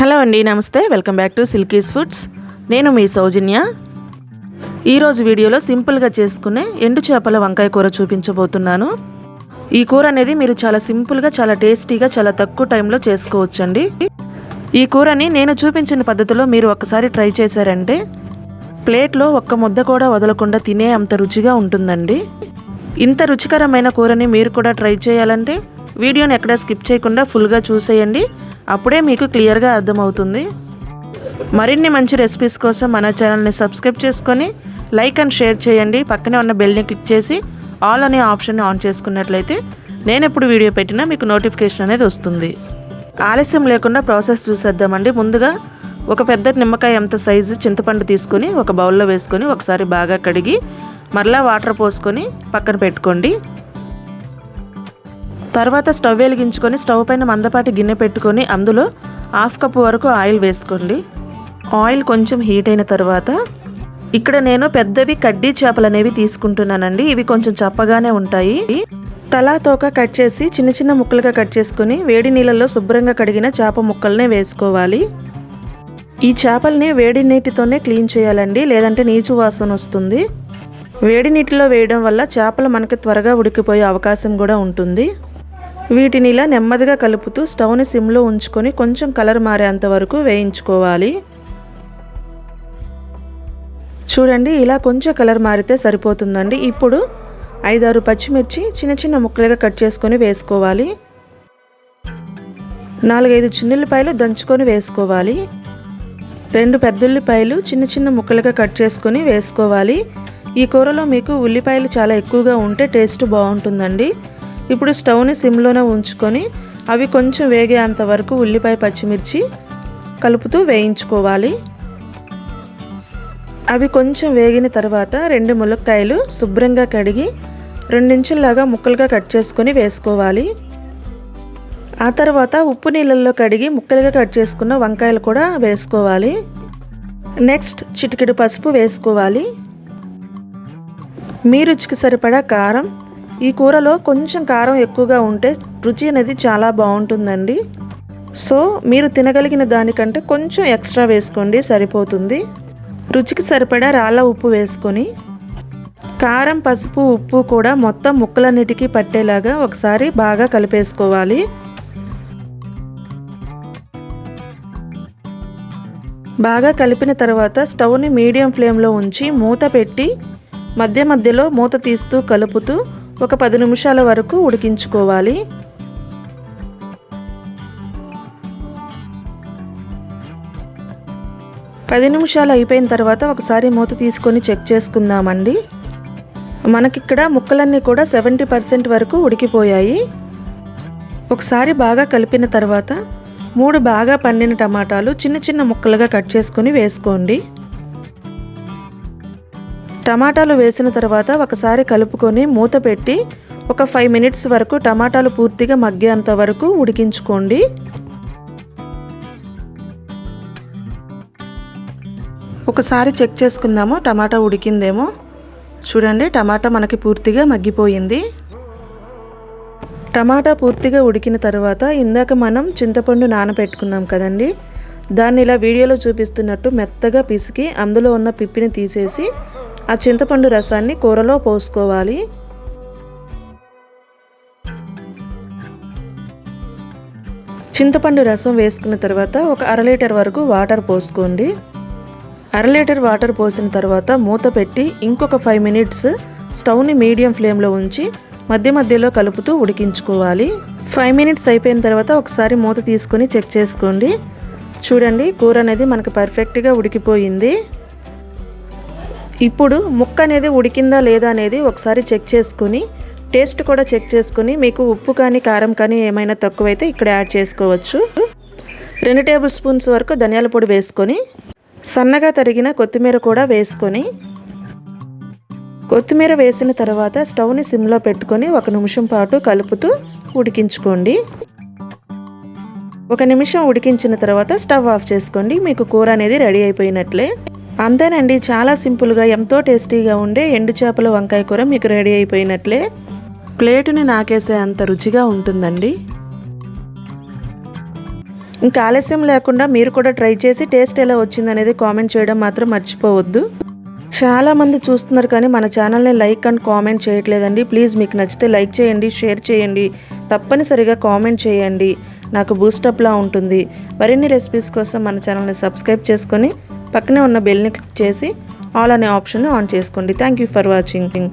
Hello అండి నమస్తే. Welcome back to silkies foods. నేను మీ సౌజన్య. ఈరోజు వీడియోలో సింపుల్గా చేసుకునే ఎండు చేపల వంకాయ కూర చూపించబోతున్నాను. ఈ కూర అనేది మీరు చాలా సింపుల్గా చాలా టేస్టీగా చాలా తక్కువ టైంలో చేసుకోవచ్చండి. ఈ కూరని నేను చూపించిన పద్ధతిలో మీరు ఒక్కసారి ట్రై చేశారంటే ప్లేట్లో ఒక్క ముద్ద కూడా వదలకుండా తినే అంత రుచిగా ఉంటుందండి. ఇంత రుచికరమైన కూరని మీరు కూడా ట్రై చేయాలంటే వీడియోని ఎక్కడ స్కిప్ చేయకుండా ఫుల్గా చూసేయండి. అప్పుడే మీకు క్లియర్గా అర్థమవుతుంది. మరిన్ని మంచి రెసిపీస్ కోసం మన ఛానల్ని సబ్స్క్రైబ్ చేసుకొని లైక్ అండ్ షేర్ చేయండి. పక్కనే ఉన్న బెల్ని క్లిక్ చేసి ఆల్ అనే ఆప్షన్ని ఆన్ చేసుకున్నట్లయితే నేను ఎప్పుడు వీడియో పెట్టినా మీకు నోటిఫికేషన్ అనేది వస్తుంది. ఆలస్యం లేకుండా ప్రాసెస్ చూసేద్దామండి. ముందుగా ఒక పెద్ద నిమ్మకాయ ఎంత సైజు చింతపండు తీసుకొని ఒక బౌల్లో వేసుకొని ఒకసారి బాగా కడిగి మరలా వాటర్ పోసుకొని పక్కన పెట్టుకోండి. తర్వాత స్టవ్ వెలిగించుకొని స్టవ్ పైన మందపాటి గిన్నె పెట్టుకొని అందులో హాఫ్ కప్ వరకు ఆయిల్ వేసుకోండి. ఆయిల్ కొంచెం హీట్ అయిన తర్వాత ఇక్కడ నేను పెద్దవి కడ్డీ చేపలు అనేవి తీసుకుంటున్నానండి. ఇవి కొంచెం చప్పగానే ఉంటాయి. తలా తోక కట్ చేసి చిన్న చిన్న ముక్కలుగా కట్ చేసుకొని వేడి నీళ్ళల్లో శుభ్రంగా కడిగిన చేప ముక్కల్నే వేసుకోవాలి. ఈ చేపల్ని వేడి నీటితోనే క్లీన్ చేయాలండి. లేదంటే నీచు వాసన వస్తుంది. వేడి నీటిలో వేయడం వల్ల చేపలు మనకి త్వరగా ఉడికిపోయే అవకాశం కూడా ఉంటుంది. వీటిని ఇలా నెమ్మదిగా కలుపుతూ స్టవ్ని సిమ్లో ఉంచుకొని కొంచెం కలర్ మారేంత వరకు వేయించుకోవాలి. చూడండి ఇలా కొంచెం కలర్ మారితే సరిపోతుందండి. ఇప్పుడు ఐదారు పచ్చిమిర్చి చిన్న చిన్న ముక్కలుగా కట్ చేసుకొని వేసుకోవాలి. నాలుగైదు చిన్నుల్లిపాయలు దంచుకొని వేసుకోవాలి. రెండు పెద్దుల్లిపాయలు చిన్న చిన్న ముక్కలుగా కట్ చేసుకొని వేసుకోవాలి. ఈ కూరలో మీకు ఉల్లిపాయలు చాలా ఎక్కువగా ఉంటే టేస్ట్ బాగుంటుందండి. ఇప్పుడు స్టవ్ని సిమ్లోనే ఉంచుకొని అవి కొంచెం వేగేంత వరకు ఉల్లిపాయ పచ్చిమిర్చి కలుపుతూ వేయించుకోవాలి. అవి కొంచెం వేగిన తర్వాత రెండు ములక్కాయలు శుభ్రంగా కడిగి రెండించుల్లాగా ముక్కలుగా కట్ చేసుకొని వేసుకోవాలి. ఆ తర్వాత ఉప్పు నీళ్ళల్లో కడిగి ముక్కలుగా కట్ చేసుకున్న వంకాయలు కూడా వేసుకోవాలి. నెక్స్ట్ చిటికెడు పసుపు వేసుకోవాలి. మీ రుచికి సరిపడా కారం ఈ కూరలో కొంచెం కారం ఎక్కువగా ఉంటే రుచి అనేది చాలా బాగుంటుందండి. సో మీరు తినగలిగిన దానికంటే కొంచెం ఎక్స్ట్రా వేసుకోండి సరిపోతుంది. రుచికి సరిపడా రాళ్ళ ఉప్పు వేసుకొని కారం పసుపు ఉప్పు కూడా మొత్తం ముక్కలన్నిటికీ పట్టేలాగా ఒకసారి బాగా కలిపేసుకోవాలి. బాగా కలిపిన తర్వాత స్టవ్ని మీడియం ఫ్లేమ్లో ఉంచి మూత పెట్టి మధ్య మధ్యలో మూత తీస్తూ కలుపుతూ ఒక పది నిమిషాల వరకు ఉడికించుకోవాలి. పది నిమిషాలు అయిపోయిన తర్వాత ఒకసారి మూత తీసుకొని చెక్ చేసుకుందామండి. మనకిక్కడ ముక్కలన్నీ కూడా సెవెంటీ పర్సెంట్ వరకు ఉడికిపోయాయి. ఒకసారి బాగా కలిపిన తర్వాత మూడు బాగా పండిన టమాటాలు చిన్న చిన్న ముక్కలుగా కట్ చేసుకొని వేసుకోండి. టమాటాలు వేసిన తర్వాత ఒకసారి కలుపుకొని మూత పెట్టి ఒక ఫైవ్ మినిట్స్ వరకు టమాటాలు పూర్తిగా మగ్గేంత వరకు ఉడికించుకోండి. ఒకసారి చెక్ చేసుకుందాము టమాటా ఉడికిందేమో. చూడండి టమాటా మనకి పూర్తిగా మగ్గిపోయింది. టమాటా పూర్తిగా ఉడికిన తర్వాత ఇందాక మనం చింతపండు నానబెట్టుకున్నాం కదండి. దాన్ని ఇలా వీడియోలో చూపిస్తున్నట్టు మెత్తగా పిసికి అందులో ఉన్న పిప్పిని తీసేసి ఆ చింతపండు రసాన్ని కూరలో పోసుకోవాలి. చింతపండు రసం వేసుకున్న తర్వాత ఒక అర లీటర్ వరకు వాటర్ పోసుకోండి. అర లీటర్ వాటర్ పోసిన తర్వాత మూత పెట్టి ఇంకొక ఫైవ్ మినిట్స్ స్టవ్ని మీడియం ఫ్లేమ్లో ఉంచి మధ్య మధ్యలో కలుపుతూ ఉడికించుకోవాలి. ఫైవ్ మినిట్స్ అయిపోయిన తర్వాత ఒకసారి మూత తీసుకొని చెక్ చేసుకోండి. చూడండి కూర అనేది మనకు పర్ఫెక్ట్గా ఉడికిపోయింది. ఇప్పుడు ముక్క అనేది ఉడికిందా లేదా అనేది ఒకసారి చెక్ చేసుకొని టేస్ట్ కూడా చెక్ చేసుకుని మీకు ఉప్పు కానీ కారం కానీ ఏమైనా తక్కువైతే ఇక్కడ యాడ్ చేసుకోవచ్చు. రెండు టేబుల్ స్పూన్స్ వరకు ధనియాల పొడి వేసుకొని సన్నగా తరిగిన కొత్తిమీర కూడా వేసుకొని కొత్తిమీర వేసిన తర్వాత స్టవ్ని సిమ్లో పెట్టుకొని ఒక నిమిషం పాటు కలుపుతూ ఉడికించుకోండి. ఒక నిమిషం ఉడికించిన తర్వాత స్టవ్ ఆఫ్ చేసుకోండి. మీకు కూర అనేది రెడీ అయిపోయినట్లే. అంతేనండి చాలా సింపుల్గా ఎంతో టేస్టీగా ఉండే ఎండు చేపల వంకాయ కూర మీకు రెడీ అయిపోయినట్లే. ప్లేటుని నాకేసే అంత రుచిగా ఉంటుందండి. ఇంకా ఆలస్యం లేకుండా మీరు కూడా ట్రై చేసి టేస్ట్ ఎలా వచ్చిందనేది కామెంట్ చేయడం మాత్రం మర్చిపోవద్దు. చాలామంది చూస్తున్నారు కానీ మన ఛానల్ని లైక్ అండ్ కామెంట్ చేయట్లేదండి. ప్లీజ్ మీకు నచ్చితే లైక్ చేయండి షేర్ చేయండి. తప్పనిసరిగా కామెంట్ చేయండి. నాకు బూస్టప్లా ఉంటుంది. మరిన్ని రెసిపీస్ కోసం మన ఛానల్ని సబ్స్క్రైబ్ చేసుకొని పక్కనే ఉన్న బెల్ని క్లిక్ చేసి ఆల్ అనే ఆప్షన్ని ఆన్ చేసుకోండి. Thank you for watching